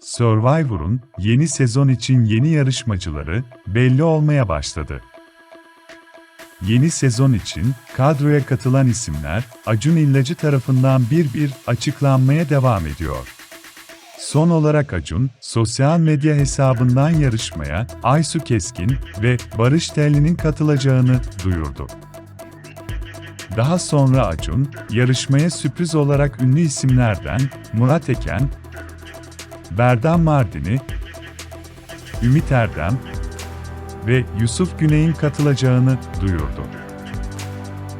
Survivor'un yeni sezon için yeni yarışmacıları belli olmaya başladı. Yeni sezon için kadroya katılan isimler Acun İllacı tarafından bir bir açıklanmaya devam ediyor. Son olarak Acun, sosyal medya hesabından yarışmaya Aysu Keskin ve Barış Telli'nin katılacağını duyurdu. Daha sonra Acun, yarışmaya sürpriz olarak ünlü isimlerden Murat Eken, Berdan Mardin'i, Ümit Erdem ve Yusuf Güney'in katılacağını duyurdu.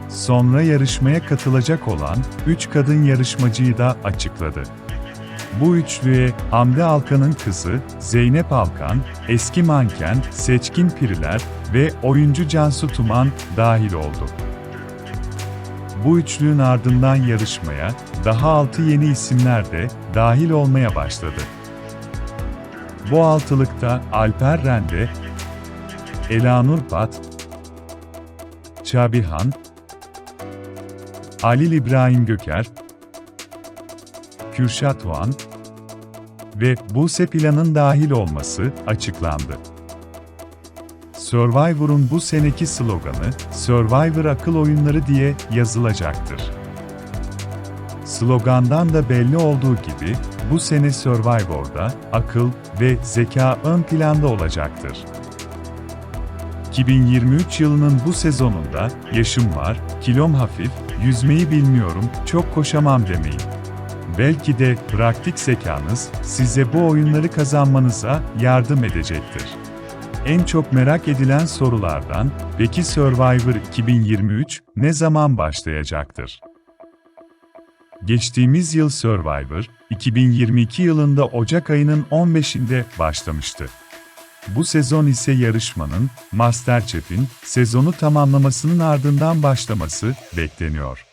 Sonra yarışmaya katılacak olan 3 kadın yarışmacıyı da açıkladı. Bu üçlüye Hamdi Alkan'ın kızı Zeynep Alkan, eski manken Seçkin Piriler ve oyuncu Cansu Tuman dahil oldu. Bu üçlünün ardından yarışmaya daha 6 yeni isimler de dahil olmaya başladı. Bu altılıkta Alper Rende, Elanur Bat, Çabihan, Halil İbrahim Göker, Kürşat Doğan ve Buse Plan'ın dahil olması açıklandı. Survivor'un bu seneki sloganı Survivor akıl oyunları diye yazılacaktır. Slogandan da belli olduğu gibi bu sene Survivor'da akıl ve zeka ön planda olacaktır. 2023 yılının bu sezonunda yaşım var, kilom hafif, yüzmeyi bilmiyorum, çok koşamam demeyin. Belki de praktik zekanız size bu oyunları kazanmanıza yardım edecektir. En çok merak edilen sorulardan, peki Survivor 2023 ne zaman başlayacaktır? Geçtiğimiz yıl Survivor, 2022 yılında Ocak ayının 15'inde başlamıştı. Bu sezon ise yarışmanın, MasterChef'in sezonu tamamlamasının ardından başlaması bekleniyor.